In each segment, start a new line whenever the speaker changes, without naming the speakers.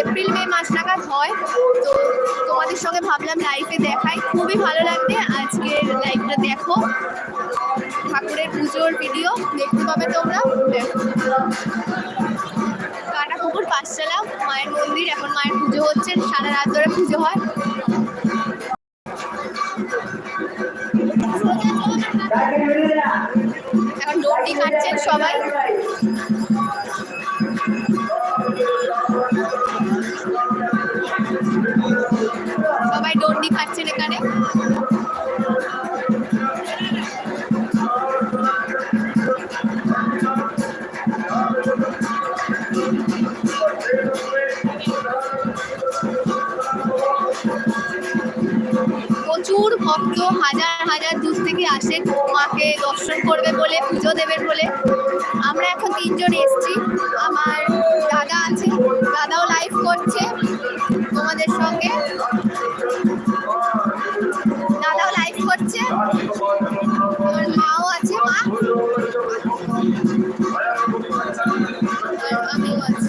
April, মে মাস নাগাদ হয়। তো তোমাদের সঙ্গে ভাবলাম লাইভে দেখাই। খুবই ভালো লাগবে। আজকের লাইভটা দেখো। ঠাকুরের পুজোর ভিডিও দেখতে পাবে তোমরা। কাটা পুকুর পাঁচতলা, মায়ের মন্দির। এখন মায়ের পুজো হচ্ছে। সারা রাত ধরে পুজো হয়। এখন ডোরটি কাটছেন সবাই। প্রচুর ভক্ত, হাজার হাজার দূর থেকে আসেন মাকে দর্শন করবে বলে, পুজো দেবেন বলে। আমরা এখন তিনজন এসেছি। আমার দাদা আছে, দাদাও লাইভ করছে তোমাদের সঙ্গে। দাদাও লাইভ করছে। আমার মাও আছে, মা। আমিও আছি।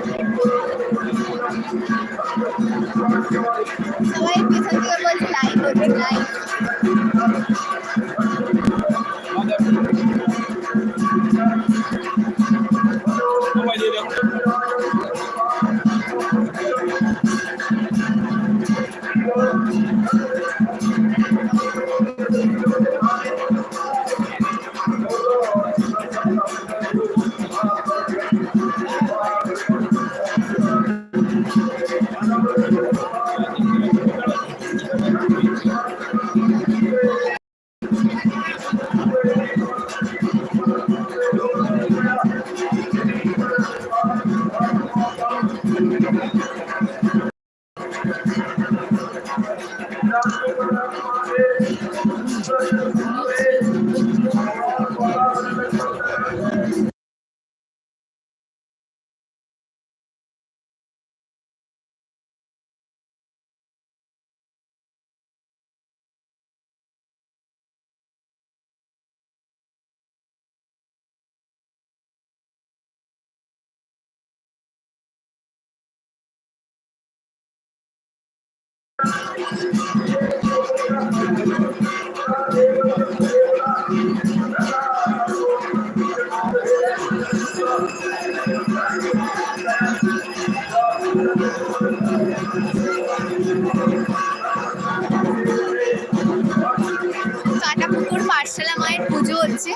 পাঠশালা মায়ের পুজো হচ্ছে।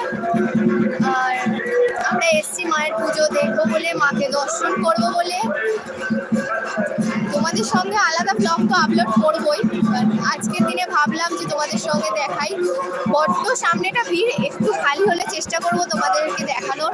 আর আমরা এসছি মায়ের পুজো দেখব বলে, মাকে দর্শন করব বলে। তোমাদের সঙ্গে আলাদা ব্লগ তো আপলোড করবোই। আজকের দিনে ভাবলাম যে তোমাদের সঙ্গে দেখাই। বড্ড সামনেটা ভিড়, একটু খালি হলে চেষ্টা করব তোমাদেরকে দেখানোর।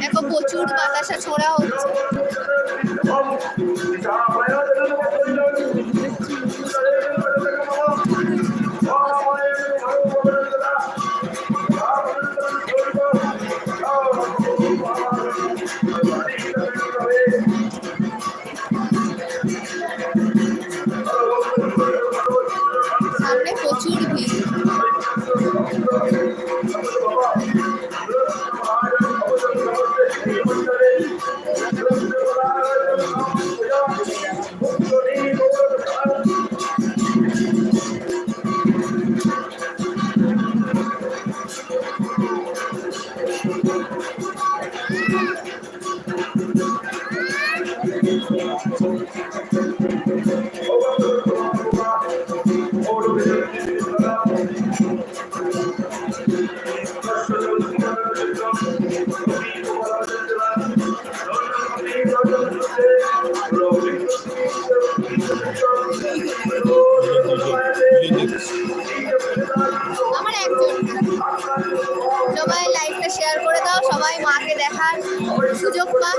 দেখো প্রচুর বাতাসা ছোড়া হচ্ছে। সামনে প্রচুর ভিড়। সবাই লাইভটা শেয়ার করে দাও সবাই মাকে দেখার সুযোগ পাক।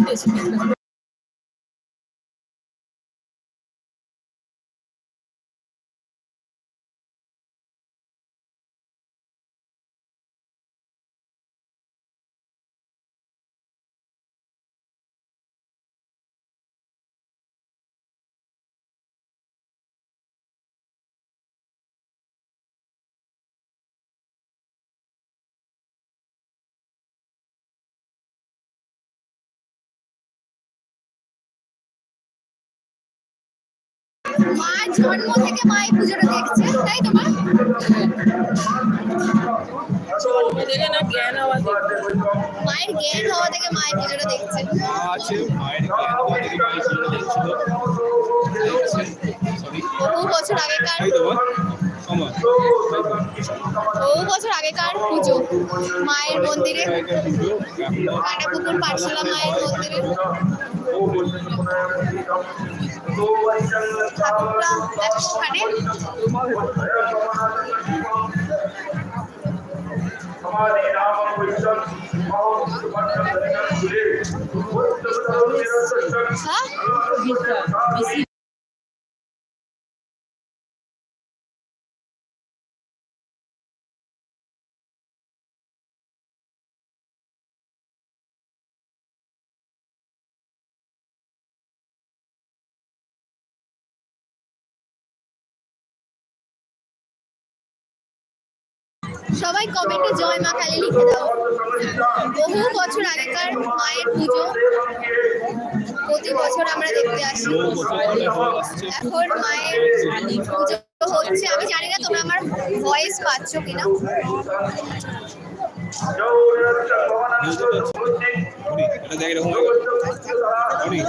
es, es, es, মার জন্ম থেকে মা এই পুজোটা দেখছে তাই তো মা? মায়ের জ্ঞান হওয়া থেকে মা এই পুজোটা দেখছে।
মা মায়ের মায়ের
বহু বছর আগেকার বহু বছর আগেকার পুজো মায়ের মন্দিরে।
এখনও
কাটাপুকুর পাঠশালা মায়ের মন্দিরে। ঠাকুররা
একসাথে
হ্যাঁ সবাই কমেন্টে জয় মা কালী লিখে দাও। বহু বছর আগেকার মায়ের পুজো। প্রতি বছর আমরা দেখতে আসি।
এখন
মায়ের পুজো হচ্ছে। আমি জানি না তোমরা আমার ভয়েস পাচ্ছ কিনা।
হরি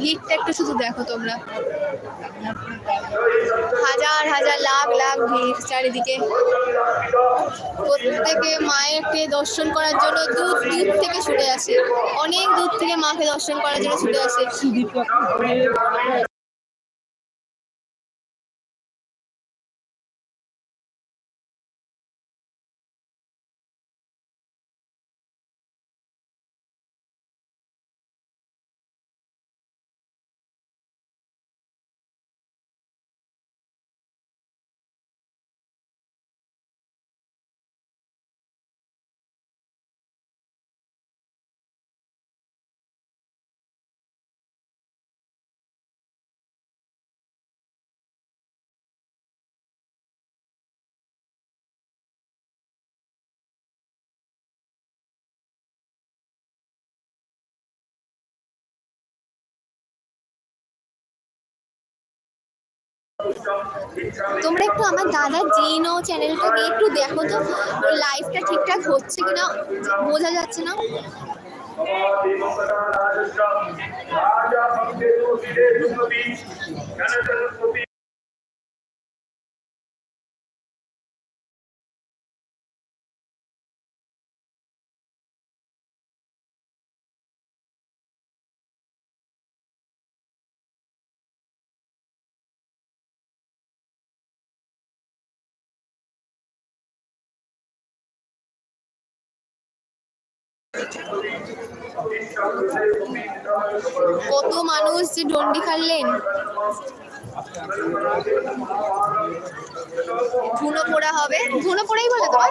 ভিড়টা একটু শুধু দেখো তোমরা। হাজার হাজার, লাখ লাখ ভিড় চারিদিকে। প্রত্যেকে মায়েরকে দর্শন করার জন্য দূর দূর থেকে ছুটে আসে। অনেক দূর থেকে মাকে দর্শন করার জন্য ছুটে আসে। তোমরা একটু আমার দাদা জিনো চ্যানেলটা গিয়ে একটু দেখো তো, ওর লাইফটা ঠিকঠাক হচ্ছে কিনা, বোঝা যাচ্ছে না। কত মানুষ যে ডন্ডি খাললেন ধুনো পোড়া হবে। ধুনো পোড়াই বলে তোমার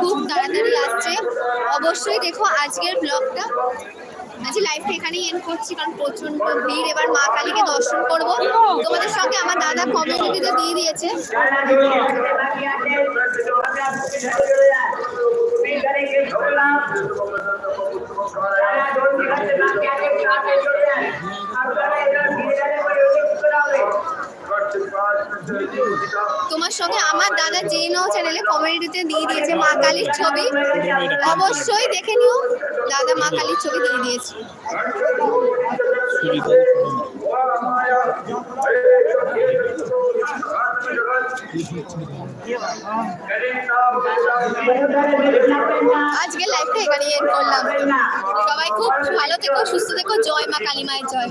খুব তাড়াতাড়ি আসছে। অবশ্যই দেখো আজকের ব্লগটা আজকে লাইফটা এখানেই এন্ড করছি, কারণ প্রচণ্ড ভিড়। এবার মা কালীকে দর্শন করব। তোমাদের সঙ্গে আমার দাদা কমিউনিটিতে দিয়ে দিয়েছে। তোমার সঙ্গে আমার দাদা নাও চ্যানেলে কমেডিতে দিয়ে দিয়েছে মা কালীর ছবি। অবশ্যই দেখে নিও। দাদা মা কালীর ছবি দিয়ে দিয়েছে। আজকে লাইফটা এখানে এড করলাম। সবাই খুব ভালো থেকো, সুস্থ থেকো। জয় মা কালী মায়ের জয়।